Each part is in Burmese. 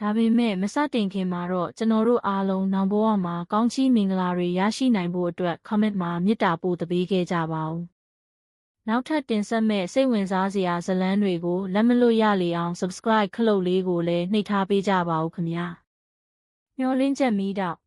ဒါပေမဲ့မစတင်ခင်မှာတော့ကျွန်တော်တို့အားလုံးနောင်ဘဝမှာကောင်းချီးမင်္ဂလာတွေရရှိနိုင်ဖို့အတွက် comment မှာမေတ္တာပို့သပေးခဲ့ကြပါဦး။နောက်ထပ်တင်ဆက်မဲ့စိတ်ဝင်စားစရာဇာတ်လမ်းတွေကိုလက်မလွတ်ရလေအောင် subscribe ခလုတ်လေးကိုလည်းနှိပ်ထားပေးကြပါဦးခင်ဗျာ။မျောလင်းချက်မီးတောက်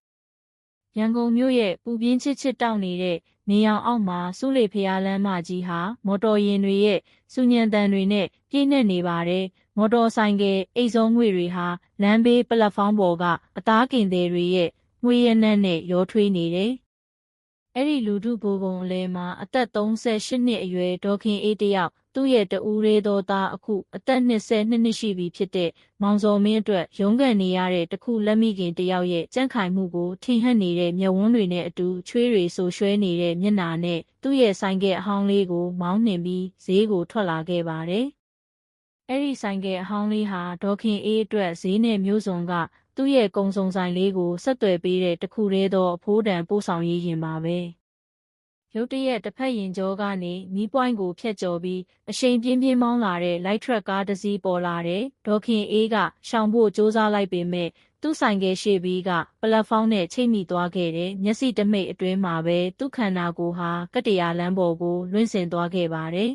ရန်ကုန်မြို့ရဲ့ပူပြင်းချစ်ချစ်တောက်နေတဲ့နေအောင်အောက်မှာစူးလေဖျားလမ်းမကြီးဟာမော်တော်ယာဉ်တွေရဲ့စူညံတန်တွေနဲ့ပြည့်နှက်နေပါတယ်။ မော်တော်ဆိုင်ကအိတ်ဆုံးငွေတွေဟာလမ်းဘေးပလက်ဖောင်းပေါ်ကအသားကင်တွေတွေရဲ့ငွေရနက်နဲ့ရောထွေးနေတယ်။အဲ့ဒီလူထုဘိုးဘုံအလဲမှာအသက်38နှစ်အရွယ်ဒေါခင်အေးတယောက်သူ့ရဲ့တဦးရေးသောသားအခုအသက်22နှစ်ရှိပြီဖြစ်တဲ့မောင်စော်မင်းအတွက်ရုန်းကန်နေရတဲ့တခုလက်မိခင်တယောက်ရဲ့ကြန့်ခိုင်မှုကိုထင်ဟပ်နေတဲ့မျက်ဝန်းတွေနဲ့အတူချွေးတွေဆိုရွှဲနေတဲ့မျက်နာနဲ့သူ့ရဲ့ဆိုင်ကဲအဟောင်းလေးကိုမောင်းနှင်ပြီးဈေးကိုထွက်လာခဲ့ပါတယ်။ အဲ့ဒီဆိုင်ကဲအဟောင်းလေးဟာဒေါခင်အေးအတွက်ဈေးနဲ့မျိုးစုံကသူ့ရဲ့ကုံစုံဆိုင်လေးကိုဆက်သွယ်ပေးတဲ့တခုတည်းသောအဖိုးတန်ပို့ဆောင်ရေးရင်ပါပဲ။ရုတ်တရက်တစ်ဖက်ရင်ကျောကနေမီးပွိုင်းကိုဖျက်ကျော်ပြီးအရှိန်ပြင်းပြင်းမောင်းလာတဲ့လိုက်ထရက်ကားတစ်စီးပေါ်လာတဲ့ဒေါခင်အေးကရှောင်ဖို့စူးစမ်းလိုက်ပေမဲ့သူ့ဆိုင်ကယ်ရှေ့ဘီးကပလက်ဖောင်းနဲ့ချိတ်မိသွားခဲ့တဲ့မျက်စိတမိတ်အတွင်းမှာပဲသူ့ခန္ဓာကိုယ်ဟာကတ္တရာလမ်းပေါ်ကိုလွင့်စင်သွားခဲ့ပါတယ်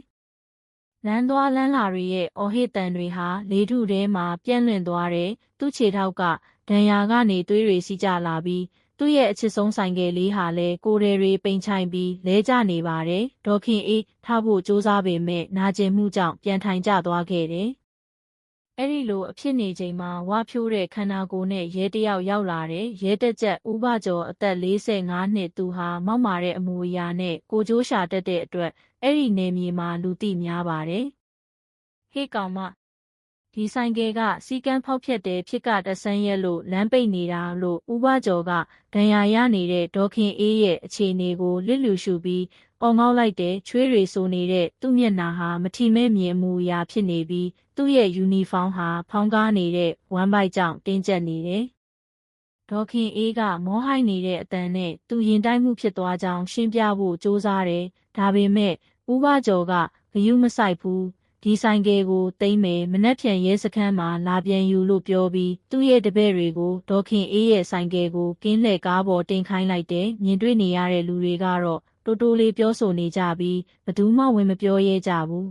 လမ်းသွားလမ်းလာတွေရဲ့အော်ဟစ်တန်တွေဟာလေထုထဲမှာပြန့်လွင့်သွားတယ်သူ့ခြေထောက်ကဒဏ်ရာကနေသွေးတွေစီးကျလာပြီးသူ့ရဲ့အချစ်ဆုံးဆိုင်ကယ်လေးဟာလည်းကိုယ်ရယ်တွေပိန်ချိုင်ပြီးလဲကျနေပါတယ်။ဒေါခင်အေးထားဖို့စူးစမ်းပေမဲ့နာကျင်မှုကြောင့်ပြန်ထိုင်ကျသွားခဲ့တယ်။အဲ့ဒီလိုအဖြစ်နေချိန်မှာဝါဖြိုးတဲ့ခန္ဓာကိုယ်နဲ့ရဲတယောက်ရောက်လာတဲ့ရဲတက်ချက်ဥပကျော်အသက်45နှစ်သူဟာမောက်မာတဲ့အမူအရာနဲ့ကိုကြိုးရှာတက်တဲ့အတွက် အဲ့ဒီနေမြေမှာလူသိများပါတယ်။ဟေးကောင်မဒီဆိုင်ကယ်ကစီကန်းဖောက်ဖြတ်တဲ့ဖြစ်ကတဆန်းရက်လို့လမ်းပိတ်နေတာလို့ဥပကျော်ကဒဏ်ရာရနေတဲ့ဒေါခင်အေးရဲ့အခြေအနေကိုလစ်လူရှုပြီးအော်ငေါက်လိုက်တဲ့ချွေးတွေဆိုနေတဲ့သူ့မျက်နှာဟာမထီမဲ့မြင်မှုရာဖြစ်နေပြီးသူ့ရဲ့ယူနီဖောင်းဟာဖောင်းကားနေတဲ့ဝမ်းပိုက်ကြောင့်တင်းကျပ်နေတယ်။ ဒေါခင်အေးကမောဟိုက်နေတဲ့အတန်နဲ့သူရင်တိုက်မှုဖြစ်သွားကြောင်းရှင်းပြဖို့ကြိုးစားတယ်။ဒါပေမဲ့ဥပကျော်ကဂယုမဆိုင်ဘူးဒီဆိုင်ကယ်ကိုတိမ့်မယ်မနှက်ဖြန်ရဲစခန်းမှာလာပြန်ယူလို့ပြောပြီးသူ့ရဲ့တပည့်တွေကိုဒေါခင်အေးရဲ့ဆိုင်ကယ်ကိုကင်းလှည့်ကားပေါ်တင်ခိုင်းလိုက်တယ်မြင်တွေ့နေရတဲ့လူတွေကတော့တိုးတိုးလေးပြောဆိုနေကြပြီးဘသူမှဝင်မပြောရဲကြဘူး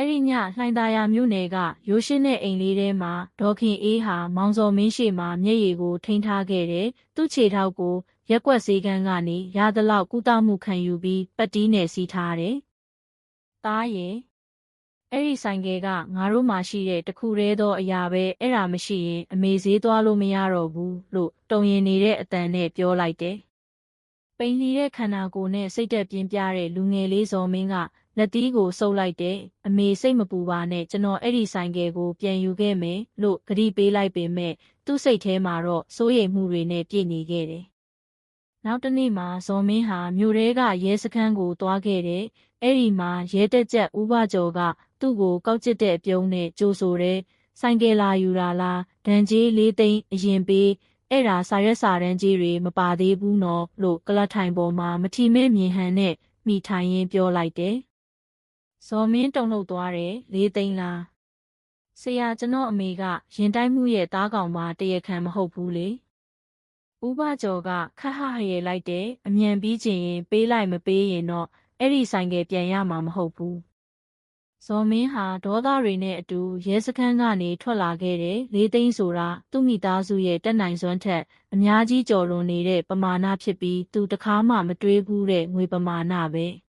အဲ့ဒီညလှိုင်သာယာမြို့နယ်ကရိုးရှင်းတဲ့အိမ်လေးထဲမှာဒေါခင်အေးဟာမောင်စော်မင်းရှိမှမျက်ရည်ကိုထိန်းထားခဲ့တယ်သူ့ခြေထောက်ကိုရက်ွက်စေးကန်းကနေရသလောက်ကုသမှုခံယူပြီးပတ်တီးနဲ့စီးထားတယ်။သားရဲ့အဲ့ဒီဆိုင်ကယ်ကငါတို့မှရှိတဲ့တခုတည်းသောအရာပဲအဲ့ဒါမရှိရင်အမေဈေးသွားလို့မရတော့ဘူးလို့တုံရင်နေတဲ့အတန်နဲ့ပြောလိုက်တယ်။ပိန်နေတဲ့ခန္ဓာကိုယ်နဲ့စိတ်သက်ပြင်းပြတဲ့လူငယ်လေးဇော်မင်းက လက်သီးကိုစုပ်လိုက်တယ်။အမေစိတ်မပူပါနဲ့ကျွန်တော်အဲ့ဒီဆိုင်ကယ်ကိုပြန်ယူခဲ့မယ်လို့ဂရီပေးလိုက်ပေမဲ့သူ့စိတ်ထဲမှာတော့စိုးရိမ်မှုတွေနဲ့ပြည့်နေခဲ့တယ်။နောက်တနေ့မှာဇော်မင်းဟာမြို့ထဲကရဲစခန်းကိုသွားခဲ့တယ်။အဲ့ဒီမှာရဲတက်ချက်ဥပကျော်ကသူ့ကိုကောက်ကျစ်တဲ့အပြုံးနဲ့ကြိုဆိုတယ်ဆိုင်ကယ်လာယူလာလားဒန်ကြီးလေးသိန်းအရင်ပေးအဲ့ဒါစာရွက်စာတမ်းကြီးတွေမပါသေးဘူးနော်လို့ကလတ်ထိုင်ပေါ်မှာမထီမဲ့မြင်ဟန်နဲ့မိထိုင်ရင်းပြောလိုက်တယ် ဇော်မင်းတုံလှုပ်သွားတယ်လေးသိန်းလားဆရာကျွန်တော်အမေကရင်တိုင်းမှုရဲ့သားကောင်မတရခံမဟုတ်ဘူးလေဥပကျော်ကခက်ဟရဲလိုက်တယ်အမြန်ပြီးချင်ရင်ပေးလိုက်မပေးရင်တော့အဲ့ဒီဆိုင်ကပြန်ရမှာမဟုတ်ဘူးဇော်မင်းဟာဒေါသတွေနဲ့အတူရဲစခန်းကနေထွက်လာခဲ့တယ်။လေးသိန်းဆိုတာသူ့မိသားစုရဲ့တက်နိုင်စွမ်းထက်အများကြီးကျော်လွန်နေတဲ့ပမာဏဖြစ်ပြီးသူတခါမှမတွေးဘူးတဲ့ငွေပမာဏပဲ။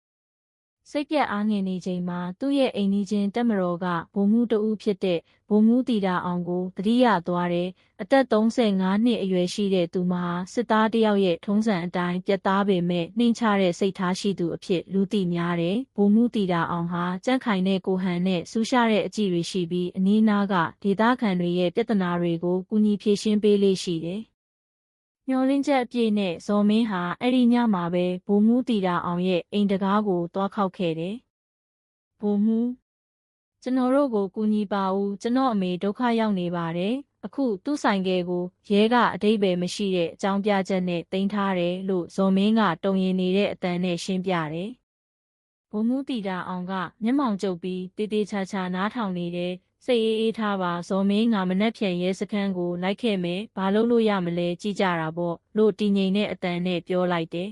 စိတ်ပြက်အားငင်နေချိန်မှာသူ့ရဲ့အိမ်ကြီးချင်းတက်မတော်ကဘုံမှုတဦးဖြစ်တဲ့ဘုံမှုတီတာအောင်ကိုတတိယသွားတယ်အသက်35နှစ်အရွယ်ရှိတဲ့သူမဟာစစ်သားတယောက်ရဲ့ထုံးစံအတိုင်းပြတ်သားပေမဲ့နှင်းချတဲ့စိတ်ထားရှိသူအဖြစ်လူသိများတယ်ဘုံမှုတီတာအောင်ဟာကြန့်ခိုင်တဲ့ကိုဟန်နဲ့ဆူရှာတဲ့အကြည့်တွေရှိပြီးအနီးနားကဒေသခံတွေရဲ့ပြဿနာတွေကိုကူညီဖြေရှင်းပေးလေးရှိတယ် မျောလင်းချက်အပြည့်နဲ့ဇော်မင်းဟာအဲ့ဒီညမှာပဲဘိုးမူးတီတာအောင်ရဲ့အိမ်တကားကိုတွားခောက်ခဲ့တယ်။ဘိုးမူးကျွန်တော်တို့ကိုကူညီပါဦးကျွန်တော်အမေဒုက္ခရောက်နေပါတယ်။အခုသူ့ဆိုင်ကယ်ကိုရဲကအတိတ်ပဲမရှိတဲ့အကြောင်းပြချက်နဲ့တင်ထားတယ်လို့ဇော်မင်းကတုံရင်နေတဲ့အတန်နဲ့ရှင်းပြတယ်။ဘုံမှုတီတာအောင်ကမျက်မှောင်ကျုပ်ပြီးတေးသေးချာချာနားထောင်နေတဲ့ စိတ်အေးအေးထားပါဇော်မင်းငါမနှက်ဖြန်ရဲစခန်းကိုလိုက်ခဲ့မယ်ဘာလို့လို့ရမလဲကြည်ကြတာပေါ့လို့တည်ငြိမ်တဲ့အတန်နဲ့ပြောလိုက်တယ်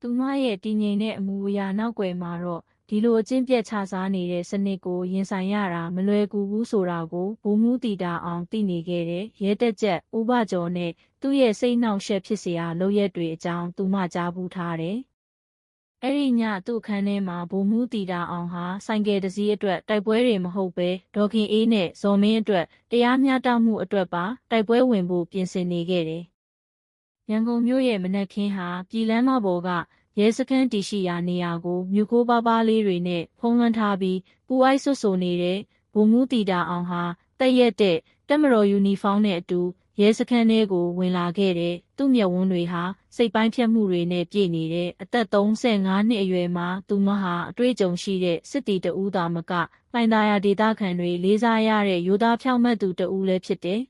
သူမရဲ့တည်ငြိမ်တဲ့အမူအရာနောက်ွယ်မှာတော့ဒီလိုအကျင့်ပြတ်ချစားနေတဲ့စနစ်ကိုရင်ဆိုင်ရတာမလွယ်ကူဘူးဆိုတာကိုဘုံမှုတီတာအောင်သိနေခဲ့တဲ့ရဲတက်ချက်ဥပကျော်နဲ့သူ့ရဲ့စိတ်နှောင့်ယှက်ဖြစ်စရာလုပ်ရက်တွေအကြောင်းသူမှကြားဘူးထားတယ်။ အဲ့ဒီညသူ့ခန်းထဲမှာဘုံမှုတီတာအောင်ဟာဆိုင်ကယ်တစ်စီးအတွက်တိုက်ပွဲတွေမဟုတ်ပဲဒေါခင်အေးနဲ့ဇော်မင်းအတွက်တရားမျှတမှုအတွက်ပါတိုက်ပွဲဝင်ဖို့ပြင်ဆင်နေခဲ့တယ်။ရန်ကုန်မြို့ရဲ့မနက်ခင်းဟာပြည်လမ်းမပေါ်ကရဲစခန်းတည်ရှိရာနေရာကိုမြူကိုပါပါလေးတွေနဲ့ဖုံးလွှမ်းထားပြီးပူအိုက်ဆွတ်ဆိုနေတဲ့ဘုံမှုတီတာအောင်ဟာတက်ရက်တဲ့တက်မတော်ယူနီဖောင်းနဲ့အတူ ရဲစခန်းထဲကိုဝင်လာခဲ့တဲ့သူ့မျက်ဝန်းတွေဟာစိတ်ပိုင်းဖြတ်မှုတွေနဲ့ပြည့်နေတဲ့အသက်35နှစ်အရွယ်မှာသူမဟာအတွေ့အကြုံရှိတဲ့စစ်တီတဦးသာမကလိုင်သာယာဒေသခံတွေလေးစားရတဲ့ရိုးသားဖြောင့်မတ်သူတဦးလည်းဖြစ်တယ်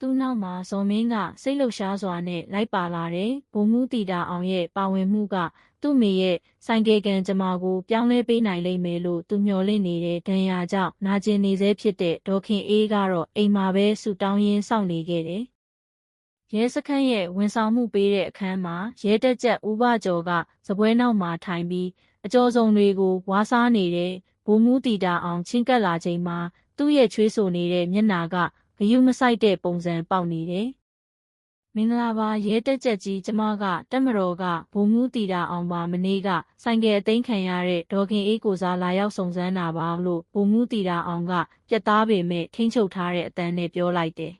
သူ့နောက်မှာဇော်မင်းကစိတ်လှုပ်ရှားစွာနဲ့လိုက်ပါလာတယ်။ဘုံမှုတီတာအောင်ရဲ့ပါဝင်မှုကသူ့မိရဲ့ဆိုင်ကယ်ကန်ကျမကိုပြောင်းလဲပေးနိုင်လိမ့်မယ်လို့သူမျှော်လင့်နေတဲ့ဒဏ်ရာကြောင့်နာကျင်နေသေးဖြစ်တဲ့ဒေါခင်အေးကတော့အိမ်မှာပဲဆူတောင်းရင်းစောင့်နေခဲ့တယ်။ရဲစခန်းရဲ့ဝန်ဆောင်မှုပေးတဲ့အခန်းမှာရဲတက်ကြက်ဦးဘကျော်ကစပွဲနောက်မှာထိုင်ပြီးအကျော်စုံတွေကိုဝါစားနေတဲ့ဘုံမှုတီတာအောင်ချင်းကပ်လာချိန်မှာသူ့ရဲ့ချွေးဆိုနေတဲ့မျက်နာက ဂယုမဆိုင်တဲ့ပုံစံပေါက်နေတယ်။မင်္ဂလာပါရဲတက်ချက်ကြီးကျမကတက်မတော်ကဘုံမှုတီတာအောင်ပါမနေ့ကဆိုင်ကယ်အသိမ်းခံရတဲ့ဒေါခင်အေးကိုစားလာရောက်စုံစမ်းတာပါလို့ဘုံမှုတီတာအောင်ကပြတ်သားပေမဲ့ထိမ့်ချုပ်ထားတဲ့အတန်းနဲ့ပြောလိုက်တယ်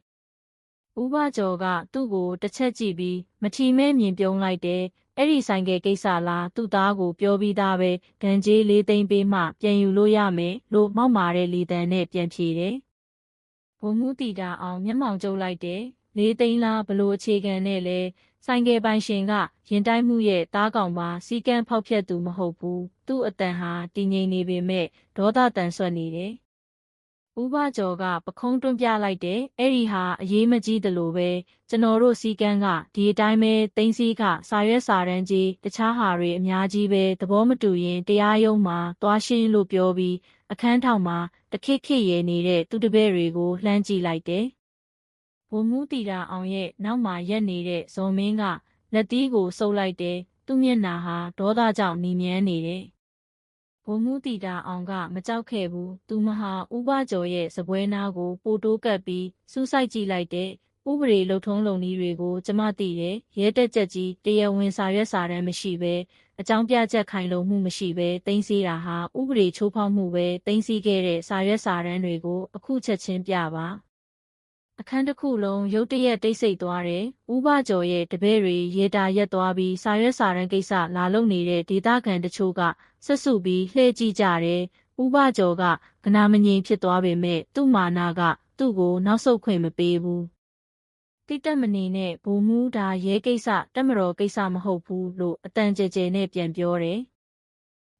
။ဦးဘကျော်ကသူ့ကိုတစ်ချက်ကြည့်ပြီးမထီမဲ့မြင်ပြုံးလိုက်တယ်။အဲ့ဒီဆိုင်ကယ်ကိစ္စလားသူ့သားကိုပြောပြီးသားပဲဒန်ကျေးလေးသိန်းပေးမှပြန်ယူလို့ရမယ်လို့မောက်မာတဲ့လီတန်နဲ့ပြန်ဖြေတယ်။ ဘုံမှုတီတာအောင်မျက်မှောင်ကျုပ်လိုက်တယ်လေးသိန်းလားဘလို့အခြေခံနဲ့လဲဆိုင်ကယ်ပိုင်ရှင်ကရင်တိုင်းမှုရဲ့သားကောင်ပါစီကန်းဖောက်ဖျက်သူမဟုတ်ဘူးသူ့အတန်ဟာတည်ငြိမ်နေပေမဲ့ဒေါသတန်ဆွတ်နေတယ် ဥပကျော်ကပခုံးတွန်းပြလိုက်တယ်အဲ့ဒီဟာအရေးမကြီးတယ်လို့ပဲကျွန်တော်တို့စီကန်းကဒီအတိုင်းပဲတင်းစည်းကစာရွက်စာတမ်းကြီးတခြားဟာတွေအများကြီးပဲသဘောမတူရင်တရားရုံးမှာသွားရှင်းလို့ပြောပြီးအခန်းထောင်မှာတခိခိရဲနေတဲ့သူတပည့်တွေကိုလှမ်းကြည့်လိုက်တယ်။ဘုံမှုတီတာအောင်ရဲ့နောက်မှာရက်နေတဲ့ဇော်မင်းကလက်သီးကိုစုပ်လိုက်တယ်။သူ့မျက်နှာဟာဒေါသကြောင့်နီမြန်းနေတယ်။ ဘုံမှုတီတာအောင်ကမကြောက်ခဲ့ဘူး။သူမဟာဥပကျော်ရဲ့စပွဲနားကိုပိုတိုးကပ်ပြီးစူးစိုက်ကြည့်လိုက်တဲ့ဥပဒေလှုပ်ထုံးလုံနည်းတွေကိုကျမသိတယ်ရဲတက်ချက်ကြီးတရားဝင်စာရွက်စာတမ်းမရှိဘဲအကြောင်းပြချက်ခိုင်လုံမှုမရှိဘဲတင်းစီတာဟာဥပဒေချိုးဖောက်မှုပဲတင်းစီခဲ့တဲ့စာရွက်စာတမ်းတွေကိုအခုချက်ချင်းပြပါ အခန်းတစ်ခုလုံးရုတ်တရက်တိတ်ဆိတ်သွားတယ်။ဥပကျော်ရဲ့တပည့်တွေရေတာရက်သွားပြီးစာရွက်စာတမ်းကိစ္စလာလုပ်နေတဲ့ဒေသခံတချို့ကဆက်စုပြီးလှည့်ကြည့်ကြတယ်။ဥပကျော်ကကနာမငြိမ်ဖြစ်သွားပေမဲ့သူ့မာနာကသူ့ကိုနောက်ဆုတ်ခွင့်မပေးဘူး။တိတက်မနေနဲ့ဘိုးမူးဒါရဲကိစ္စတက်မတော်ကိစ္စမဟုတ်ဘူးလို့အတန်ကြဲကြဲနဲ့ပြန်ပြောတယ်။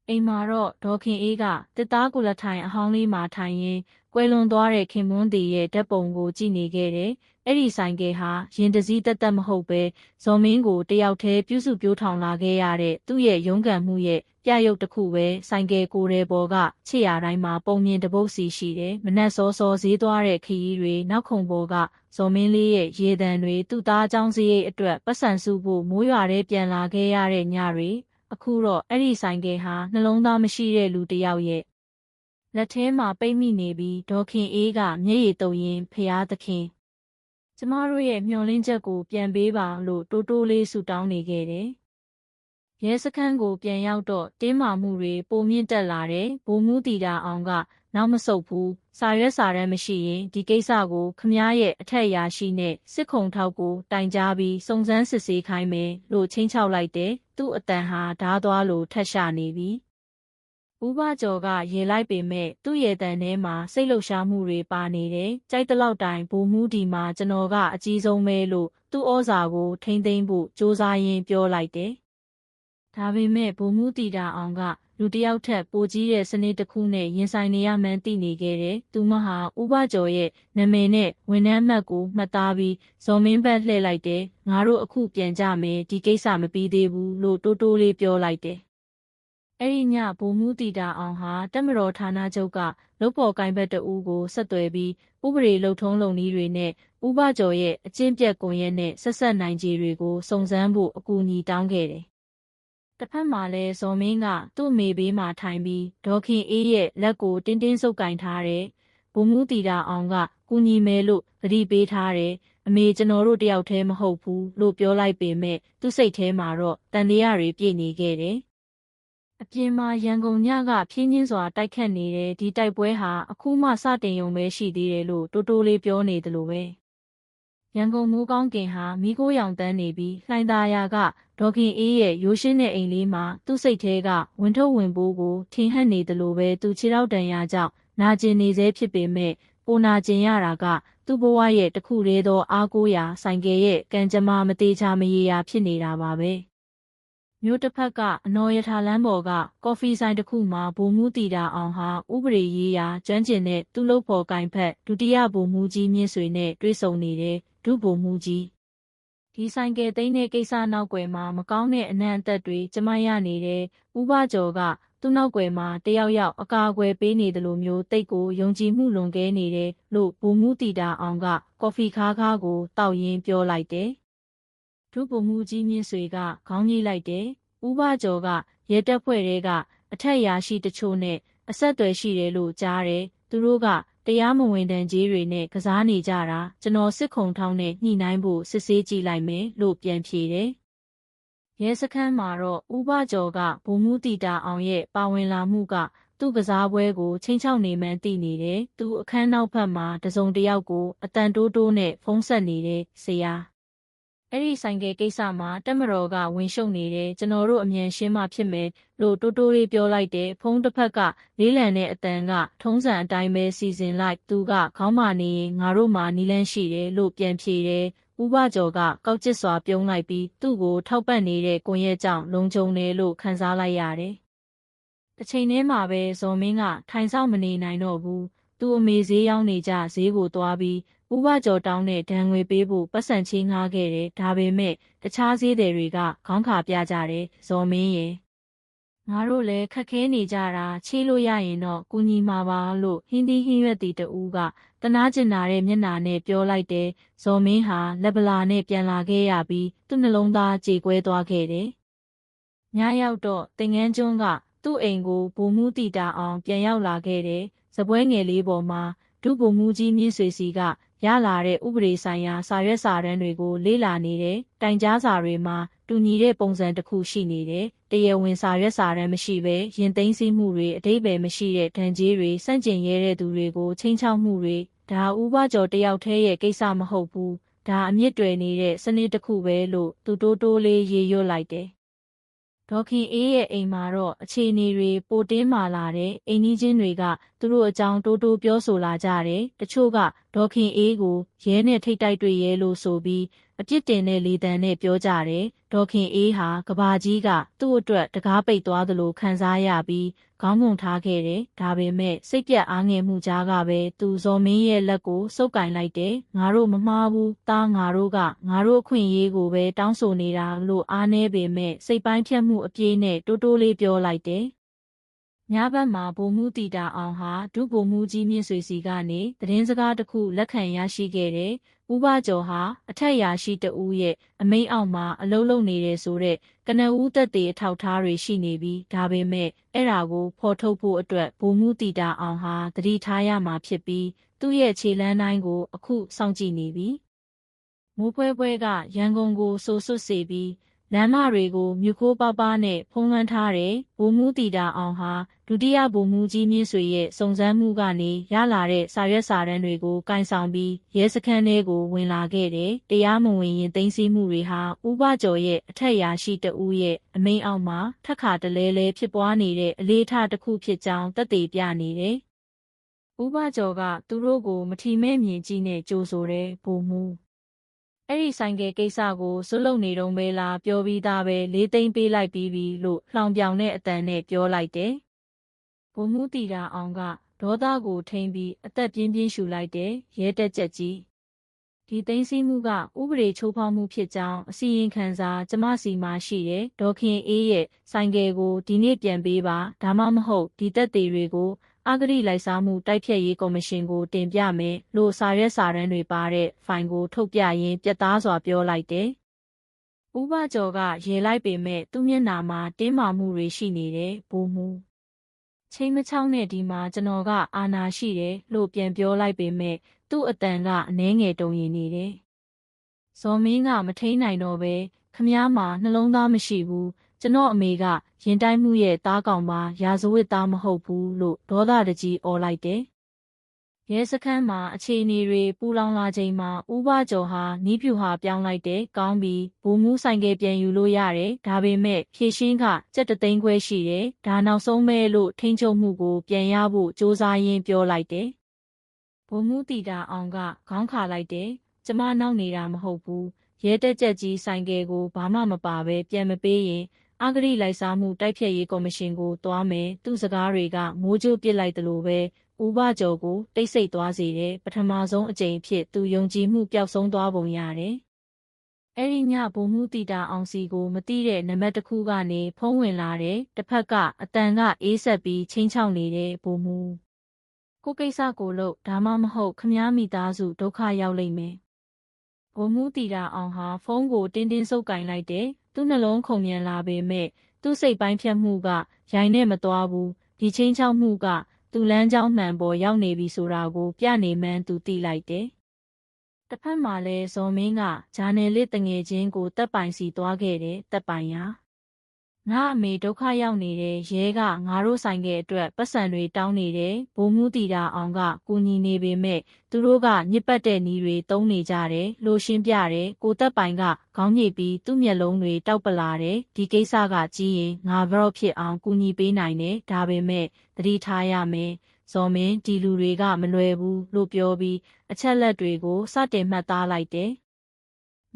အိမ်မှာတော့ဒေါခင်အေးကတစ်သားကိုလက်ထိုင်အဟောင်းလေးမှာထိုင်ရင်းကွယ်လွန်သွားတဲ့ခင်မွန်းတီရဲ့ဓာတ်ပုံကိုကြည့်နေခဲ့တယ်။အဲ့ဒီဆိုင်ကယ်ဟာရင်တစည်းတက်တက်မဟုတ်ပဲဇော်မင်းကိုတယောက်တည်းပြုစုပြောထောင်လာခဲ့ရတဲ့သူ့ရဲ့ရုန်းကန်မှုရဲ့ပြရုပ်တစ်ခုပဲဆိုင်ကယ်ကိုယ်ရဲပေါ်ကချစ်ရတိုင်းမှာပုံမြင်တပုတ်စီရှိတယ်။မနက်စောစောဈေးသွားတဲ့ခရီးတွေနောက်ခုံပေါ်ကဇော်မင်းလေးရဲ့ရေတံတွေသူ့သားအကြောင်းစရိတ်အတွက်ပတ်စံစုဖို့မိုးရွာတဲ့ပြန်လာခဲ့ရတဲ့ညတွေ အခုတော့အဲ့ဒီဆိုင်ကယ်ဟာနှလုံးသားမရှိတဲ့လူတစ်ယောက်ရဲ့လက်ထဲမှာပိတ်မိနေပြီးဒေါခင်အေးကမျက်ရည်တုံရင်ဖျားသခင်ကျမတို့ရဲ့မျှော်လင့်ချက်ကိုပြန်ပေးပါလို့တိုးတိုးလေးဆူတောင်းနေခဲ့တယ်။ရဲစခန်းကိုပြန်ရောက်တော့တင်းမာမှုတွေပိုမြင့်တက်လာတယ်။ဘိုးမှုတီတာအောင်က နောက်မဆုတ်ဘူး။စာရွက်စာတမ်းမရှိရင်ဒီကိစ္စကိုခမားရဲ့အထက်အရာရှိနဲ့စစ်ခုံထောက်ကိုတိုင်ကြားပြီးစုံစမ်းစစ်ဆေးခိုင်းမယ်လို့ချင်းချောက်လိုက်တယ်။သူ့အတန်ဟာဓားသွားလို့ထက်ရှာနေပြီ။ဦးဘကျော်ကရေလိုက်ပေမဲ့သူ့ရဲ့တန်ထဲမှာစိတ်လှုပ်ရှားမှုတွေပါနေတယ်။ကြိုက်တလောက်တိုင်ဘူမူဒီမှာကျွန်တော်ကအကြီးဆုံးပဲလို့သူ့ဩဇာကိုထိမ့်သိမ်းဖို့စ조사ရင်းပြောလိုက်တယ်။ဒါပေမဲ့ဘူမူတီတာအောင်က လူတယောက်ထက်ပိုကြီးတဲ့စနစ်တစ်ခုနဲ့ရင်ဆိုင်နေရမှန်းသိနေခဲ့တယ်။သူမဟာဥပကျော်ရဲ့နာမည်နဲ့ဝန်ထမ်းမှတ်ကိုမှတ်သားပြီးဇော်မင်းဘက်လှည့်လိုက်တယ်။ငါတို့အခုပြန်ကြမယ်ဒီကိစ္စမပြီးသေးဘူးလို့တိုးတိုးလေးပြောလိုက်တယ်အဲ့ဒီညဗိုလ်မှူးတီတာအောင်ဟာတက်မတော်ဌာနချုပ်ကလုတ်ပေါ်ကိုင်ဘက်တအူးကိုဆက်သွယ်ပြီးဥပဒေလုံထုံးလုံနည်းတွေနဲ့ဥပကျော်ရဲ့အကျင့်ပြတ်ကွန်ရက်နဲ့ဆက်ဆက်နိုင်ခြေတွေကိုစုံစမ်းဖို့အကူအညီတောင်းခဲ့တယ်။ တစ်ဖက်မှာလည်းဇော်မင်းကသူ့မေဘေးမှာထိုင်ပြီးဒေါခင်အေးရဲ့လက်ကိုတင်းတင်းဆုပ်ကင်ထားတယ်။ဗိုလ်မှူးတီတာအောင်ကကူညီမယ်လို့သတိပေးထားတယ်။အမေကျွန်တော်တို့တယောက်တည်းမဟုတ်ဘူးလို့ပြောလိုက်ပေမဲ့သူ့စိတ်ထဲမှာတော့တန်တရားတွေပြည့်နေခဲ့တယ်။အပြင်မှာရန်ကုန်ညကဖြင်းချင်းစွာတိုက်ခတ်နေတဲ့ဒီတိုက်ပွဲဟာအခုမှစတင်ရုံပဲရှိသေးတယ်လို့တိုးတိုးလေးပြောနေတယ်လို့ပဲ ရန်ကုန်မိုးကောင်းကင်ဟာမိခိုးရောင်တန်းနေပြီးလှိုင်သာယာကဒေါခင်အေးရဲ့ရိုးရှင်းတဲ့အိမ်လေးမှာသူ့စိတ်ထဲကဝင်ထုတ်ဝင်ပိုးကိုထင်ဟပ်နေတယ်လို့ပဲသူခြေထောက်တန်ရာကြောင့်နာကျင်နေသေးဖြစ်ပေမဲ့ပိုနာကျင်ရတာကသူ့ဘဝရဲ့တခုတည်းသောအားကိုးရာဆိုင်ကယ်ရဲ့ကံကြမ္မာမသေးချာမရေရာဖြစ်နေတာပါပဲ။ မြို့တစ်ဖက်ကအနော်ရထားလမ်းပေါ်ကကော်ဖီဆိုင်တစ်ခုမှာဗိုလ်မှူးတီတာအောင်ဟာဥပဒေရေးရာကျွမ်းကျင်တဲ့သူ့လုပ်ဖော်ကင်ဖက်ဒုတိယဗိုလ်မှူးကြီးမြင့်ဆွေနဲ့တွေ့ဆုံနေတဲ့ဒုဗိုလ်မှူးကြီးဒီဆိုင်ကယ်သိမ်းတဲ့ကိစ္စနောက်ွယ်မှာမကောင်းတဲ့အနံ့အသက်တွေကျမရနေတဲ့ဥပကျော်ကသူ့နောက်ွယ်မှာတယောက်ယောက်အကာအကွယ်ပေးနေတယ်လို့မျိုးတိတ်ကိုယုံကြည်မှုလွန်ကဲနေတယ်လို့ဗိုလ်မှူးတီတာအောင်ကကော်ဖီခါးခါးကိုတောက်ရင်းပြောလိုက်တယ် ဒုဗိုလ်မှူးကြီးမြင့်ဆွေကခေါင်းကြီးလိုက်တယ်။ဦးဘကျော်ကရဲတပ်ဖွဲ့တွေကအထက်ရာရှိတချို့နဲ့အဆက်အသွယ်ရှိတယ်လို့ကြားတယ်။သူတို့ကတရားမဝင်တန်ကြီးတွေနဲ့ကစားနေကြတာကျွန်တော်စစ်ခုံထောင်းနဲ့ညှိနှိုင်းဖို့စစ်ဆေးကြည့်လိုက်မယ်လို့ပြန်ဖြေတယ်။ရဲစခန်းမှာတော့ဦးဘကျော်ကဘုံမှုတီတာအောင်ရဲ့ပါဝင်လာမှုကသူ့ကစားပွဲကိုချင်းချောက်နေမှန်းသိနေတယ်။သူအခန်းနောက်ဘက်မှာတစုံတယောက်ကိုအတန်တိုးတိုးနဲ့ဖုံးဆက်နေတဲ့ဆရာ အဲ့ဒီဆိုင်ကယ်ကိစ္စမှာတက်မတော်ကဝင်ရှုံနေတယ်ကျွန်တော်တို့အမြန်ရှင်းမှဖြစ်မယ်လို့တိုးတိုးလေးပြောလိုက်တယ်ဖုန်းတစ်ဖက်ကလေးလံတဲ့အတန်ကထုံးစံအတိုင်းပဲစီစဉ်လိုက်သူကခေါင်းမာနေရင်ငါတို့မှနီးလန်းရှိတယ်လို့ပြန်ဖြေတယ်ဥပကျော်ကကောက်ကျစ်စွာပြုံးလိုက်ပြီးသူ့ကိုထောက်ပံ့နေတဲ့ကွန်ရက်ကြောင့်လုံခြုံတယ်လို့ခန်းစားလိုက်ရတယ်တစ်ချိန်တည်းမှာပဲဇော်မင်းကထိုင်ဆောင်မနေနိုင်တော့ဘူးသူ့အမေဈေးရောက်နေကြဈေးကိုသွားပြီး ဥပကျော်တောင်းတဲ့ဒဏ်ငွေပေးဖို့ပတ်စံချင်းငှားခဲ့တယ်ဒါပေမဲ့တခြားဈေးသည်တွေကခေါင်းခါပြကြတယ်ဇော်မင်းရဲ့ငါတို့လည်းခက်ခဲနေကြတာချေးလို့ရရင်တော့ကူညီမှာပါလို့ဟင်းသီးဟင်းရွက်တီတူကတနာကျင်နာတဲ့မျက်နာနဲ့ပြောလိုက်တယ်ဇော်မင်းဟာလက်ပလာနဲ့ပြန်လာခဲ့ရပြီးသူ့နှလုံးသားကြေကွဲသွားခဲ့တယ်ညရောက်တော့တင်ငန်းကျွန်းကသူ့အိမ်ကိုဘိုလ်မှူးတီတာအောင်ပြန်ရောက်လာခဲ့တယ်။စပွဲငယ်လေးပေါ်မှာဒုဗိုလ်မှူးကြီးမြင့်ဆွေစီက ရလာတဲ့ဥပဒေဆိုင်ရာစာရွက်စာတမ်းတွေကို လေ့လာနေတယ်။တိုင်ကြားစာတွေမှာတူညီတဲ့ပုံစံတစ်ခုရှိနေတယ်။တရားဝင်စာရွက်စာတမ်းမရှိဘဲရင်သိမ်းစည်းမှုတွေအတိတ်ပဲမရှိတဲ့ဒဏ်ကြေးတွေစန့်ကျင်ရဲတဲ့သူတွေကိုချင်းချောက်မှုတွေဒါဥပကျော်တယောက်တည်းရဲ့ကိစ္စမဟုတ်ဘူး။ဒါအမြင့်တွယ်နေတဲ့စနစ်တစ်ခုပဲလို့သူတိုးတိုးလေးရေရွတ်လိုက်တယ် ဒေါခင်အေးရဲ့အိမ်မှာတော့အခြေအနေတွေပိုတင်းမာလာတဲ့အိမ်ကြီးချင်းတွေကသူတို့အကြောင်းတိုးတိုးပြောဆိုလာကြတယ်။တချို့ကဒေါခင်အေးကိုရဲနဲ့ထိတ်တိုက်တွေ့ရဲလို့ဆိုပြီး အပြစ်တင်တဲ့လေတံနဲ့ပြောကြတယ်။ဒေါခင်အေးဟာကဘာကြီးကသူ့အတွက်တကားပိတ်သွားသလိုခံစားရပြီးခေါင်းငုံထားခဲ့တယ်။ဒါပေမဲ့စိတ်ပြတ်အားငယ်မှုကြားကပဲသူဇော်မင်းရဲ့လက်ကိုစုပ်ကင်လိုက်တယ်။ငါတို့မမှားဘူး။တားငါတို့ကငါတို့အခွင့်အရေးကိုပဲတောင်းဆိုနေတာလို့အားနေပေမဲ့စိတ်ပိုင်းဖြတ်မှုအပြည့်နဲ့တိုးတိုးလေးပြောလိုက်တယ်။ ညဘက်မှာဗိုလ်မှူးတီတာအောင်ဟာဒုဗိုလ်မှူးကြီးမြင့်ဆွေစီကနေသတင်းစကားတစ်ခုလက်ခံရရှိခဲ့တဲ့ဥပကျော်ဟာအထက်ရာရှိတဦးရဲ့အမိန့်အောက်မှာအလုပ်လုပ်နေတဲ့ဆိုတဲ့ကနဦးသက်သေအထောက်ထားတွေရှိနေပြီးဒါပေမဲ့အဲ့ဒါကိုဖော်ထုတ်ဖို့အတွက်ဗိုလ်မှူးတီတာအောင်ဟာတတိထားရမှာဖြစ်ပြီးသူ့ရဲ့ခြေလမ်းတိုင်းကိုအခုစောင့်ကြည့်နေပြီမိုးပွဲပွဲကရန်ကုန်ကိုဆိုဆွတ်စေပြီး လမ်းမတွေကိုမြူခိုးပပနဲ့ဖုံးလွှမ်းထားတဲ့ဗိုလ်မှူးတီတာအောင်ဟာဒုတိယဗိုလ်မှူးကြီးမြင့်ဆွေရဲ့စုံစမ်းမှုကနေရလာတဲ့စာရွက်စာတမ်းတွေကိုကင်ဆောင်ပြီးရဲစခန်းထဲကိုဝင်လာခဲ့တယ်။တရားမဝင်ရင်သိမ်းဆည်းမှုတွေဟာဥပကျော်ရဲ့အထက်ရာရှိတဦးရဲ့အမိန့်အောက်မှာထက်ခါတလဲလဲဖြစ်ပွားနေတဲ့အလေးထားတစ်ခုဖြစ်ကြောင်းသက်သေပြနေတယ်။ဥပကျော်ကသူတို့ကိုမထီမဲ့မြင်ကြည့်နဲ့ကြိုဆိုတဲ့ဗိုလ်မှူး အဲ့ဒီဆိုင်ကယ်ကိစ္စကိုဇွတ်လုံနေတုံးပဲလားပြောပြီးသားပဲလေးသိန်းပေးလိုက်ပြီးပြီလို့လှောင်ပြောင်တဲ့အတန်နဲ့ပြောလိုက်တယ်။ဘုံမှုတီတာအောင်ကဒေါသကိုထိန်ပြီးအသက်ပြင်းပြင်းရှူလိုက်တယ်ရဲတက်ချက်ကြီးဒီသိမ်းဆည်းမှုကဥပဒေချိုးဖောက်မှုဖြစ်ကြောင်းအစီရင်ခံစာကျမစီမှာရှိတယ်ဒေါခင်အေးရဲ့ဆိုင်ကယ်ကိုဒီနေ့ပြန်ပေးပါဒါမှမဟုတ်ဒီသက်သေတွေကို အဂတိလိုက်စားမှုတိုက်ဖြတ်ရေးကော်မရှင်ကိုတင်ပြမယ်လို့စာရွက်စာတမ်းတွေပါတဲ့ဖိုင်ကိုထုတ်ပြရင်းပြတ်သားစွာပြောလိုက်တယ်။ဦးဘကျော်ကရေလိုက်ပေမဲ့သူ့မျက်နှာမှာတင်းမာမှုတွေရှိနေတယ်ဘိုးမူချိန်မချောင်းနဲ့ဒီမှာကျွန်တော်ကအာနာရှိတယ်လို့ပြန်ပြောလိုက်ပေမဲ့သူ့အတန်ကအနှဲငယ်တုံရင်နေတယ်။ဇော်မင်းကမထိန်နိုင်တော့ပဲခမားမှာနှလုံးသားမရှိဘူး ကျွန်တော်အမေကရင်တိုင်းမှုရဲ့သားကောင်ပါရာဇဝတ်သားမဟုတ်ဘူးလို့ဒေါသတကြီးអော်လိုက်တယ်။ရဲစခန်းမှာအခြေအနေတွေပူလောင်လာချိန်မှာဦးဘကျော်ဟာနီးပြူဟာပြောင်းလိုက်တယ်ကောင်းပြီဘိုးမှုဆိုင်ကပြန်ယူလို့ရတယ်ဒါပေမဲ့ဖြည့်ရှင်းကစက်တသိန်းခွဲရှိတယ်ဒါနောက်ဆုံးပဲလို့ထိန်းချုပ်မှုကိုပြန်ရဖို့စ조사ရင်းပြောလိုက်တယ်ဘုံမှုတီတာအောင်ကခေါင်းခါလိုက်တယ်ကျမနောက်နေတာမဟုတ်ဘူးရဲတက်ကြက်ကြီးဆိုင်ကယ်ကိုဘာမှမပါပဲပြန်မပေးရင် အဂရိလိုက်စားမှုတိုက်ဖြတ်ရေးကော်မရှင်ကိုတွားမယ်သူစကားတွေကမိုးကြိုးပစ်လိုက်တယ်လို့ပဲဦးဘကျော်ကိုတိတ်ဆိတ်သွားစေတဲ့ပထမဆုံးအကြိမ်ဖြစ်သူယုံကြည်မှုပျောက်ဆုံးသွားပုံရတယ်အဲ့ဒီညဘုံမှုတီတာအောင်စီကိုမတိတဲ့နံပါတ်တစ်ခုကနေဖုံးဝင်လာတယ်တစ်ဖက်ကအတန်ကအေးဆက်ပြီးချင်းချောက်နေတဲ့ဘုံမှုကိုကိစ္စကိုလို့ဒါမှမဟုတ်ခမားမိသားစုဒုက္ခရောက်လိမ့်မယ်ဘုံမှုတီတာအောင်ဟာဖုန်းကိုတင်းတင်းဆုပ်ကင်လိုက်တယ် သူ့နှလုံးခုန်မြန်လာပေမဲ့သူ့စိတ်ပိုင်းဖြတ်မှုကရိုင်နဲ့မသွားဘူးဒီချင်းချောက်မှုကသူ့လမ်းကြောင်းမှန်ပေါ်ရောက်နေပြီဆိုတာကိုပြနေမှန်းသူသိလိုက်တယ်တစ်ဖက်မှာလဲဇော်မင်းကဂျာနယ်လစ်တငယ်ချင်းကိုတက်ပိုင်စီသွားခဲ့တယ်တက်ပိုင်ရာ ငါအမေဒုက္ခရောက်နေတဲ့ရဲကငါတို့ဆိုင်ကအတွက်ပတ်စံတွေတောင်းနေတယ်ဘိုးမှုတီတာအောင်ကကူညီနေပေမဲ့သူတို့ကညစ်ပတ်တဲ့နီးတွေတုံးနေကြတယ်လို့ရှင်းပြတယ်ကိုသက်ပိုင်ကခေါင်းညိတ်ပြီးသူ့မျက်လုံးတွေတောက်ပလာတယ်ဒီကိစ္စကကြီးရင်ငါဘရော့ဖြစ်အောင်ကူညီပေးနိုင်တယ်ဒါပေမဲ့သတိထားရမယ်ဇော်မင်းဒီလူတွေကမလွယ်ဘူးလို့ပြောပြီးအချက်လက်တွေကိုစတင်မှတ်သားလိုက်တယ်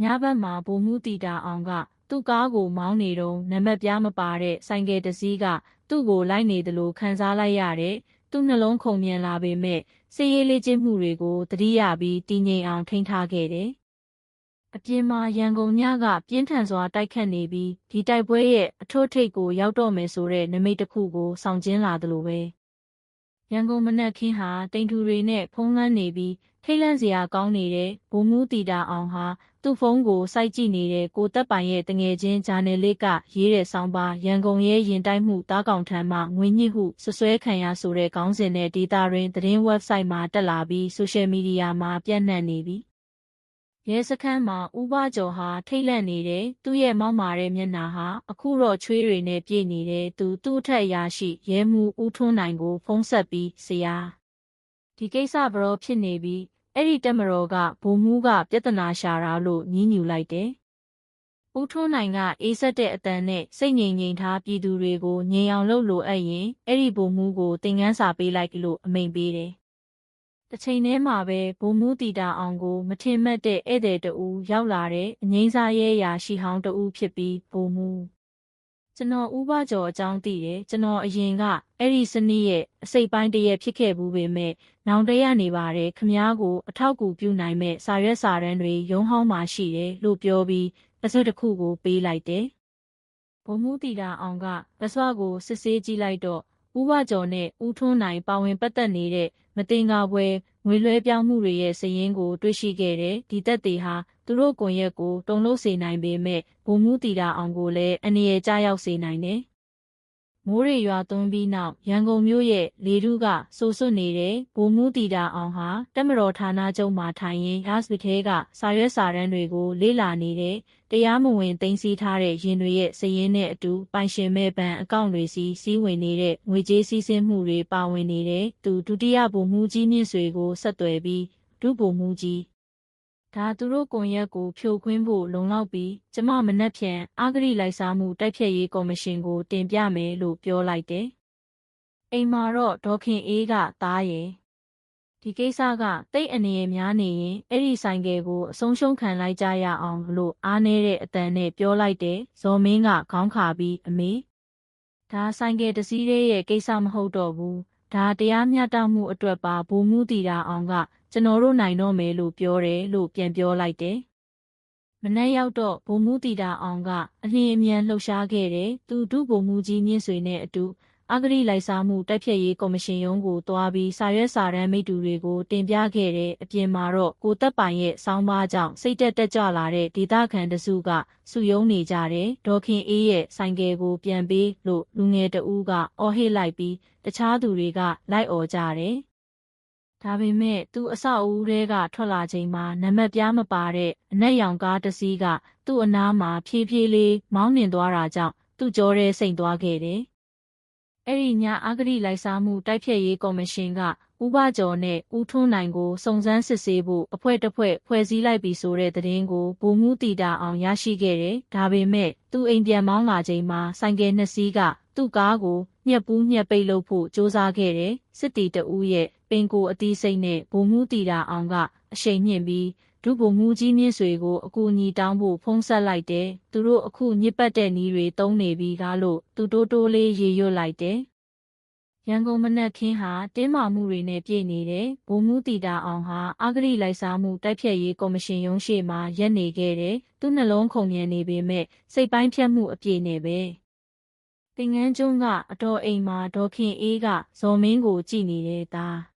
ညဘက်မှာဘိုးမှုတီတာအောင်က သူ့ကားကိုမောင်းနေတော့နံပါတ်ပြားမပါတဲ့ဆိုင်ကယ်တစ်စီးကသူ့ကိုလိုက်နေတယ်လို့ခံစားလိုက်ရတဲ့သူ့နှလုံးခုန်မြန်လာပေမဲ့စေးရေးလေးကျင့်မှုတွေကိုတတိယပြီးတည်ငြိမ်အောင်ထိန်းထားခဲ့တယ်။အပြင်မှာရန်ကုန်ညကပြင်းထန်စွာတိုက်ခတ်နေပြီးဒီတိုက်ပွဲရဲ့အထွတ်ထိပ်ကိုရောက်တော့မယ်ဆိုတဲ့နမိတ်တစ်ခုကိုဆောင်ကျင်းလာတယ်လို့ပဲ။ရန်ကုန်မနက်ခင်းဟာတိမ်ထူတွေနဲ့ဖုံးလန်းနေပြီးထိတ်လန့်စရာကောင်းနေတဲ့ဘုံမှုတီတာအောင်ဟာ သူ့ဖုန်းကိုစိုက်ကြည့်နေတဲ့ကိုသက်ပိုင်ရဲ့တငယ်ချင်းဂျာနယ်လစ်ကရေးတဲ့ဆောင်းပါရန်ကုန်ရဲ့ရင်တိုက်မှုတားကောင်ထံမှငွေညှစ်ဟုဆွဆွဲခံရဆိုတဲ့ခေါင်းစဉ်နဲ့ဒေတာရင်းသတင်း website မှာတက်လာပြီး social media မှာပြန့်နှံ့နေပြီရဲစခန်းမှာဥပကျော်ဟာထိတ်လန့်နေတယ်သူ့ရဲ့မောက်မာတဲ့မျက်နှာဟာအခုတော့ချွေးတွေနဲ့ပြည့်နေတယ်သူသူ့အထက်ရာရှိရဲမှုဦးထွန်းနိုင်ကို ဖုံးဆက်ပြီးဆရာဒီကိစ္စဘရောဖြစ်နေပြီး အဲ့ဒီတက်မတော်ကဘုံမှုကပြဿနာရှာတာလို့ညှင်းညူလိုက်တယ်။ဦးထွန်းနိုင်ကအေးဆက်တဲ့အတန်နဲ့စိတ်ငြိမ်ငြိမ်ထားပြည်သူတွေကိုငြိမ်အောင်လုပ်လို့အပ်ရင်အဲ့ဒီဘုံမှုကိုသင်ခန်းစာပေးလိုက်လို့အမိန်ပေးတယ်။တစ်ချိန်တည်းမှာပဲဘုံမှုတီတာအောင်ကိုမထင်မှတ်တဲ့ဧည့်သည်တဦးရောက်လာတဲ့အငိမ့်စားရဲရာရှိဟောင်းတဦးဖြစ်ပြီးဘုံမှု ကျွန်တော်ဥပကျော်အကြောင်းသိတယ်ကျွန်တော်အရင်ကအဲ့ဒီစနစ်ရဲ့အစိတ်ပိုင်းတရက်ဖြစ်ခဲ့ဘူးပေမဲ့နောင်တရနေပါတယ်ခမားကိုအထောက်ကူပြုနိုင်မဲ့စာရွက်စာတမ်းတွေရုံးဟောင်းမှာရှိတယ်လို့ပြောပြီးပစက်တစ်ခုကိုပေးလိုက်တယ်ဘုံမှုတီတာအောင်ကပစွာကိုစစ်ဆေးကြည့်လိုက်တော့ဥပကျော်နဲ့ဦးထွန်းနိုင်ပါဝင်ပတ်သက်နေတဲ့မတင်ကားပွဲ ငွေလွှဲပြောင်းမှုတွေရဲ့စည်ရင်းကို တွေ့ရှိခဲ့တဲ့ဒီသက်သေဟာသူတို့ကွန်ရက်ကိုတုံလို့စေနိုင်ပေမဲ့ဘုံမှုတီတာအောင်ကိုလည်းအနေရကြရောက်စေနိုင်တယ်။ မိုးရေရွာသွန်းပြီးနောက်ရန်ကုန်မြို့ရဲ့လေထုကစိုးစွတ်နေတဲ့ဘုံမှုတီတာအောင်ဟာတက်မတော်ဌာနချုပ်မှာထိုင်ရင်းရာစပီထဲကစာရွက်စာတမ်းတွေကိုလေ့လာနေတဲ့တရားမဝင်သိမ်းဆည်းထားတဲ့ရင်တွေရဲ့စည်ရင်းနဲ့အတူပိုင်ရှင်မဲ့ဘဏ်အကောင့်တွေစီစီးဝင်နေတဲ့ငွေကြေးစည်းစိမ်မှုတွေပါဝင်နေတဲ့သူဒုတိယဗိုလ်မှူးကြီးမြင့်ဆွေကိုဆက်သွယ်ပြီးဒုဗိုလ်မှူးကြီး ဒါသူတို့ကွန်ရက်ကိုဖြိုခွင်းဖို့လုံလောက်ပြီးကျမမနှက်ဖြန်အာဂရိလိုက်စားမှုတိုက်ဖြတ်ရေးကော်မရှင်ကိုတင်ပြမယ်လို့ပြောလိုက်တယ်။အိမ်မှာတော့ဒေါခင်အေးကသားရဲ့ဒီကိစ္စကတိတ်အနေရများနေရင်အဲ့ဒီဆိုင်ကယ်ကိုအဆုံးရှုံးခံလိုက်ကြရအောင်လို့အားနေတဲ့အတန်နဲ့ပြောလိုက်တယ်ဇော်မင်းကခေါင်းခါပြီးအမေဒါဆိုင်ကယ်တစည်းရဲ့ကိစ္စမဟုတ်တော့ဘူးဒါတရားမျှတမှုအတွက်ပါဘိုးမှုတီတာအောင်က ကျွန်တော်တို့နိုင်တော့မယ်လို့ပြောတယ်လို့ပြန်ပြောလိုက်တယ်။မနေ့ရောက်တော့ဘုံမူတီတာအောင်ကအလင်းအမြန်လှုပ်ရှားခဲ့တယ်။သူဒုဘုံမူကြီးမြင့်ဆွေနဲ့အတူအဂရိလိုက်စားမှုတိုက်ဖြတ်ရေးကော်မရှင်ရုံးကိုတွားပြီးစာရွက်စာတမ်းမိတ္တူတွေကိုတင်ပြခဲ့တဲ့အပြင်မှာတော့ကိုသက်ပိုင်ရဲ့စောင်းပါးကြောင့်စိတ်တက်တက်ကြွလာတဲ့ဒေသခံတစုကစုယုံနေကြတယ်ဒေါခင်အေးရဲ့ဆိုင်ကယ်ကိုပြန်ပေးလို့လူငယ်တဦးကအော်ဟစ်လိုက်ပြီးတခြားသူတွေကလိုက်អော်ကြတယ် ဒါပေမဲ့သူအဆောက်အဦတွေကထွက်လာချိန်မှာနံပါတ်ပြားမပါတဲ့အနက်ရောင်ကားတစ်စီးကသူ့အနားမှာဖြည်းဖြည်းလေးမောင်းနှင်သွားတာကြောင့်သူ့ကြောထဲစိန်သွားခဲ့တယ်အဲ့ဒီညအာဂရိလိုက်စားမှုတိုက်ဖျက်ရေးကော်မရှင်ကဥပကျော်နဲ့ဦးထွန်းနိုင်ကိုစုံစမ်းစစ်ဆေးဖို့အဖွဲ့တစ်ဖွဲ့ဖွဲ့စည်းလိုက်ပြီဆိုတဲ့သတင်းကိုဗိုလ်မှူးတီတာအောင်ရရှိခဲ့တယ်။ဒါပေမဲ့သူအိမ်ပြန်မောင်းလာချိန်မှာဆိုင်ကယ်နှစ်စီးကသူ့ကားကိုညှက်ပူးညှက်ပိတ်လုပ်ဖို့စ조사ခဲ့တယ်။စစ်တီတဦးရဲ့ပ င်ကိုအသီးစိတ်နဲ့ဗိုလ်မှူးတီတာအောင်ကအရှိန်မြင့်ပြီးဒုဗိုလ်မှူးကြီးမြင့်ဆွေကိုအကူအညီတောင်းဖို့ဖုံးဆက်လိုက်တယ်။သူတို့အခုညစ်ပတ်တဲ့နီးတွေတုံးနေပြီးကားလို့သူတိုးတိုးလေးရေရွတ်လိုက်တယ်။ရန်ကုန်မနက်ခင်းဟာတင်းမာမှုတွေနဲ့ပြည့်နေတယ်။ဗိုလ်မှူးတီတာအောင်ဟာအာဂရိလိုက်စားမှုတိုက်ဖြတ်ရေးကော်မရှင်ရုံးရှိမှာရက်နေခဲ့တယ်။သူ့နှလုံးခုန်မြန်နေပေမဲ့စိတ်ပိုင်းဖြတ်မှုအပြည့်နဲ့ပဲ။တင်ငန်းကျွန်းကအတော်အိမ်မှာဒေါခင်အေးကဇော်မင်းကိုကြည်နေတဲ့သား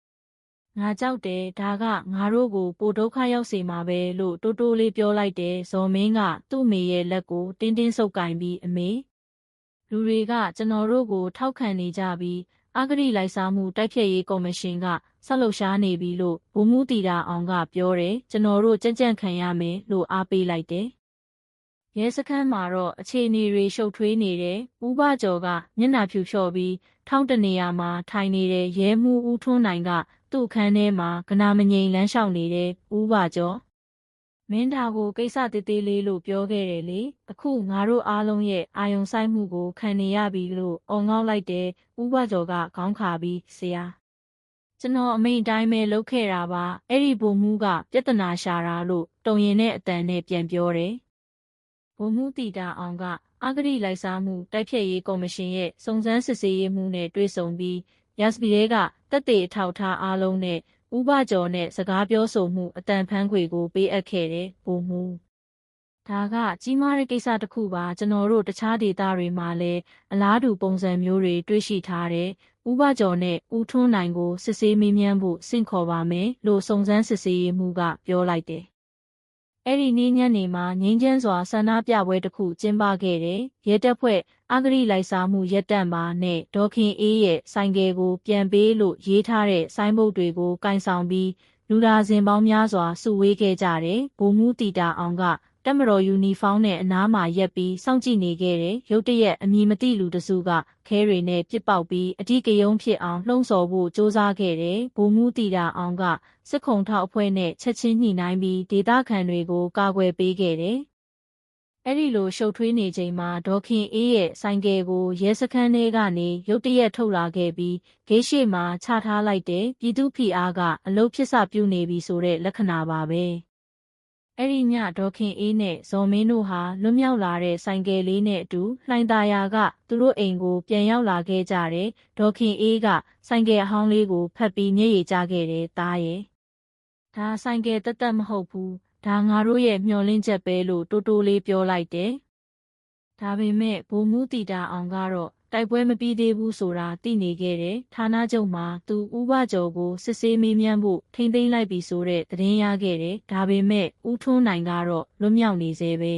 ငါကြောက်တယ်ဒါကငါတို့ကိုပိုဒုက္ခရောက်စေမှာပဲလို့တိုးတိုးလေးပြောလိုက်တယ်ဇော်မင်းကသူ့မေရဲ့လက်ကိုတင်းတင်းဆုပ်ကင်ပြီးအမေလူတွေကကျွန်တော်တို့ကိုထောက်ခံနေကြပြီးအဂရိလိုက်စားမှုတိုက်ဖြတ်ရေးကော်မရှင်ကဆက်လုပ်ရှားနေပြီလို့ဘုံမှုတီတာအောင်ကပြောတယ်ကျွန်တော်တို့ကြံ့ကြံ့ခံရမယ်လို့အားပေးလိုက်တယ်ရဲစခန်းမှာတော့အခြေအနေတွေရှုပ်ထွေးနေတယ်။ဦးဘကျော်ကမျက်နှာဖြူလျှော့ပြီးထောင်းတနေရာမှာထိုင်နေတဲ့ရဲမှုဦးထွန်းနိုင်ကသူ့ခန်းထဲမှာကနာမငိန်လမ်းလျှောက်နေတဲ့ဦးဘကျော်မင်းသားကိုကိစ္စတေးသေးလေးလို့ပြောခဲ့တယ်လေအခုငါတို့အားလုံးရဲ့အာယုံဆိုင်မှုကိုခံနေရပြီလို့អော်ငေါက်လိုက်တယ်ဦးဘကျော်ကခေါင်းခါပြီးဆရာကျွန်တော်အမိန်တိုင်းပဲလုပ်ခဲ့တာပါအဲ့ဒီဘုံမှုကပြဿနာရှာတာလို့တုံရင်တဲ့အတန်နဲ့ပြန်ပြောတယ်ဘုံမှုတီတာအောင်ကအဂရိလိုက်စားမှုတိုက်ဖြတ်ရေးကော်မရှင်ရဲ့စုံစမ်းစစ်ဆေးရေးမှုနဲ့တွေ့ဆုံပြီး ရစပီရဲကတက်တေအထောက်ထားအားလုံးနဲ့ဥပကျော်နဲ့စကားပြောဆိုမှုအတန်ဖန်းခွေကိုပေးအပ်ခဲ့တယ်ပုံမှုဒါကကြီးမားတဲ့ကိစ္စတစ်ခုပါကျွန်တော်တို့တခြားဒေသတွေမှာလည်းအလားတူပုံစံမျိုးတွေတွေ့ရှိထားတယ်ဥပကျော်နဲ့ဦးထွန်းနိုင်ကိုစစ်ဆေးမေးမြန်းဖို့စင့်ခေါ်ပါမယ်လို့စုံစမ်းစစ်ဆေးရေးမှူးကပြောလိုက်တယ် အဲ့ဒီနေ့ညနေမှာငင်းချမ်းစွာဆန္ဒပြပွဲတစ်ခုကျင်းပခဲ့တယ်။ရဲတပ်ဖွဲ့အဂရိလိုက်စားမှုရက်တန့်ပါနဲ့ဒေါခင်အေးရဲ့ဆိုင်ကယ်ကိုပြန်ပေးလို့ရေးထားတဲ့ဆိုင်းဘုတ်တွေကိုကင်ဆောင်ပြီးလူဒါစင်ပေါင်းများစွာစုဝေးခဲ့ကြတယ်။ဘုံမှုတီတာအောင်က တက်မတော်ယူနီဖောင်းနဲ့အနားမှာရက်ပြီးစောင့်ကြည့်နေခဲ့တယ်။ရုတ်တရက်အမည်မသိလူတစုကခဲတွေနဲ့ပြစ်ပေါက်ပြီးအဓိကယုံဖြစ်အောင်လှုံ့ဆော်ဖို့စ조사ခဲ့တယ်။ဘုံမှုတီတာအောင်ကစစ်ခုံထောက်အဖွဲ့နဲ့ချက်ချင်းညှိနှိုင်းပြီးဒေသခံတွေကိုကာကွယ်ပေးခဲ့တယ်။အဲ့ဒီလိုရှုပ်ထွေးနေချိန်မှာဒေါခင်အေးရဲ့ဆိုင်ကယ်ကိုရဲစခန်းထဲကနေရုတ်တရက်ထုတ်လာခဲ့ပြီးဂိတ်ရှိမှာချထားလိုက်တဲ့ပြည်သူဖီအားကအလုတ်ဖြစ်စပြုနေပြီဆိုတဲ့လက္ခဏာပါပဲ။ အဲ့ဒီညဒေါခင်အေးနဲ့ဇော်မင်းတို့ဟာလွတ်မြောက်လာတဲ့ဆိုင်ကယ်လေးနဲ့အတူလှိုင်သာယာကသူတို့အိမ်ကိုပြန်ရောက်လာခဲ့ကြတယ်။ဒေါခင်အေးကဆိုင်ကယ်အဟောင်းလေးကိုဖတ်ပြီးမျက်ရည်ကျခဲ့တယ်သားရဲ့။ဒါဆိုင်ကယ်တက်တက်မဟုတ်ဘူးဒါငါတို့ရဲ့မျှော်လင့်ချက်ပဲလို့တိုးတိုးလေးပြောလိုက်တယ်ဒါပေမဲ့ဘိုလ်မှူးတီတာအောင်ကတော့ တိုက်ပွဲမပြီးသေးဘူးဆိုတာသိနေခဲ့တယ်ဌာနချုပ်မှာသူဥပကျော်ကိုစစ်ဆေးမေးမြန်းဖို့ထိမ့်သိမ်းလိုက်ပြီဆိုတဲ့သတင်းရခဲ့တယ်ဒါပေမဲ့ဦးထွန်းနိုင်ကတော့လွတ်မြောက်နေသေးပဲ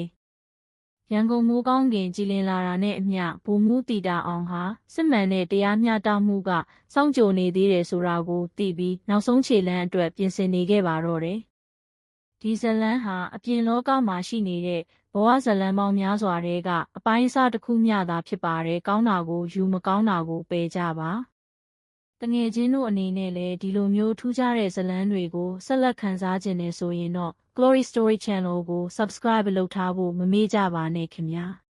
ရန်ကုန်မိုးကောင်းကင်ကြည်လင်လာတာနဲ့အမျှဘုံမှုတီတာအောင်ဟာစစ်မှန်တဲ့တရားမျှတမှုကစောင့်ကြိုနေသေးတယ်ဆိုတာကိုသိပြီးနောက်ဆုံးခြေလှမ်းအတွက်ပြင်ဆင်နေခဲ့ပါတော့တယ်။ဒီဇလန်ဟာအပြင်လောကမှာရှိနေတဲ့ ဘဝဇလန်ပေါင်းများစွာတွေကအပိုင်းအစတစ်ခုမျှသာဖြစ်ပါတယ်။ကောင်းတာကိုယူမကောင်းတာကိုပယ်ကြပါ။တငယ်ချင်းတို့အနေနဲ့လည်းဒီလိုမျိုးထူးခြားတဲ့ဇလန်းတွေကိုဆက်လက်ခံစားခြင်းနဲ့ဆိုရင်တော့ Glory Story Channel ကို Subscribe လုပ်ထားဖို့မမေ့ကြပါနဲ့ခင်ဗျာ။